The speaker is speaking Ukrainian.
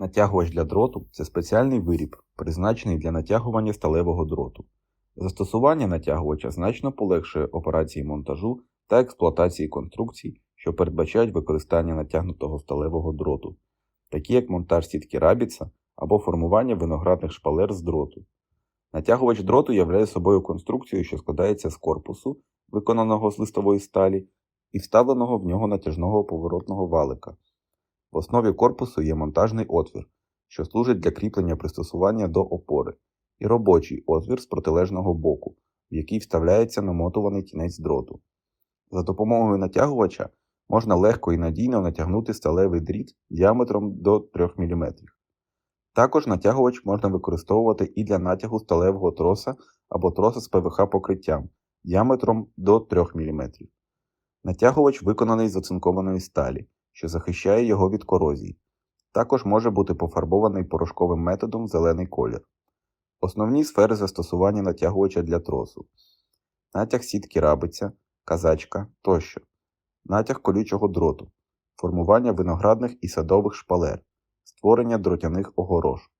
Натягувач для дроту це спеціальний виріб, призначений для натягування сталевого дроту. Застосування натягувача значно полегшує операції монтажу та експлуатації конструкцій, що передбачають використання натягнутого сталевого дроту, такі як монтаж сітки рабіца або формування виноградних шпалер з дроту. Натягувач дроту являє собою конструкцію, що складається з корпусу, виконаного з листової сталі, і вставленого в нього натяжного поворотного валика. В основі корпусу є монтажний отвір, що служить для кріплення пристосування до опори, і робочий отвір з протилежного боку, в який вставляється намотуваний кінець дроту. За допомогою натягувача можна легко і надійно натягнути сталевий дріт діаметром до 3 мм. Також натягувач можна використовувати і для натягу сталевого троса або троса з ПВХ покриттям діаметром до 3 мм. Натягувач виконаний з оцинкованої сталі, що захищає його від корозії. Також може бути пофарбований порошковим методом в зелений колір. Основні сфери застосування натягувача для тросу: натяг сітки рабиця, казачка тощо, натяг колючого дроту, формування виноградних і садових шпалер, створення дротяних огорож.